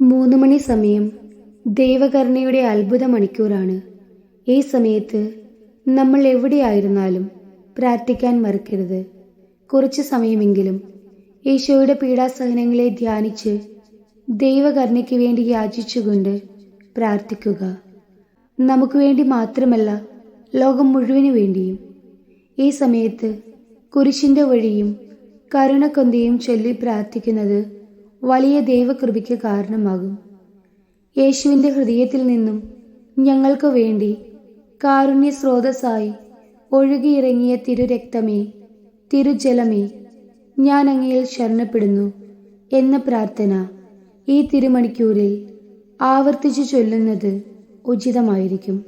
മൂന്ന് മണി സമയം ദൈവകരുണയുടെ അത്ഭുത മണിക്കൂറാണ് ഈ സമയത്ത് നമ്മൾ എവിടെയായിരുന്നാലും പ്രാർത്ഥിക്കാൻ മറക്കരുത്. കുറച്ച് സമയമെങ്കിലും ഈശോയുടെ പീഡാസഹനങ്ങളെ ധ്യാനിച്ച് ദൈവകരുണയ്ക്ക് വേണ്ടി യാചിച്ചുകൊണ്ട് പ്രാർത്ഥിക്കുക. നമുക്ക് വേണ്ടി മാത്രമല്ല ലോകം മുഴുവനു വേണ്ടിയും. ഈ സമയത്ത് കുരിശിന്റെ വഴിയും കരുണക്കൊന്തയും ചൊല്ലി പ്രാർത്ഥിക്കുന്നത് വലിയ ദൈവകൃപയ്ക്ക് കാരണമാകും. യേശുവിന്റെ ഹൃദയത്തിൽ നിന്നും ഞങ്ങൾക്ക് വേണ്ടി കാരുണ്യ സ്രോതസ്സായി ഒഴുകിയിറങ്ങിയ തിരുരക്തമേ തിരുജലമേ ഞാൻ അങ്ങയിൽ ശരണപ്പെടുന്നു എന്ന പ്രാർത്ഥന ഈ തിരുമണിക്കൂറിൽ ആവർത്തിച്ചു ചൊല്ലുന്നത് ഉചിതമായിരിക്കും.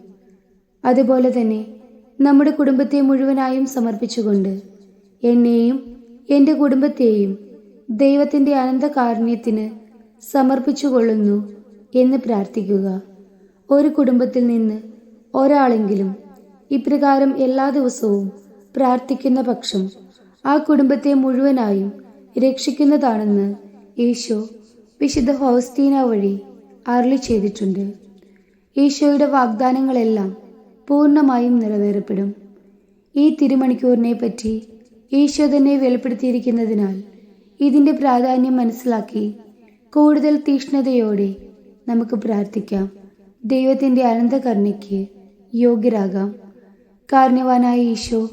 അതുപോലെ തന്നെ നമ്മുടെ കുടുംബത്തെ മുഴുവനായും സമർപ്പിച്ചുകൊണ്ട് എന്നെയും എന്റെ കുടുംബത്തെയും ദൈവത്തിന്റെ അനന്തകാരുണ്യത്തിന് സമർപ്പിച്ചുകൊള്ളുന്നു എന്ന് പ്രാർത്ഥിക്കുക. ഒരു കുടുംബത്തിൽ നിന്ന് ഒരാളെങ്കിലും ഇപ്രകാരം എല്ലാ ദിവസവും പ്രാർത്ഥിക്കുന്ന പക്ഷം ആ കുടുംബത്തെ മുഴുവനായും രക്ഷിക്കുന്നതാണെന്ന് യേശോ വിശുദ്ധ ഹോസ്റ്റീന വഴി അരളി ചെയ്തിട്ടുണ്ട്. യേശോയുടെ വാഗ്ദാനങ്ങളെല്ലാം പൂർണമായും നിറവേറപ്പെടും. ഈ തിരുമണിക്കൂറിനെ പറ്റി ഈശോ തന്നെ വെളിപ്പെടുത്തിയിരിക്കുന്നതിനാൽ ഇതിന്റെ പ്രാധാന്യം മനസ്സിലാക്കി കൂടുതൽ തീഷ്ണതയോടെ നമുക്ക് പ്രാർത്ഥിക്കാം. ദൈവത്തിന്റെ അനന്തകരുണയ്ക്ക് യോഗ്യരാകാം. കാരണവാനായ ഈശോ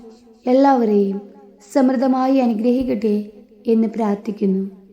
എല്ലാവരെയും സമൃദ്ധമായി അനുഗ്രഹിക്കട്ടെ എന്ന് പ്രാർത്ഥിക്കുന്നു.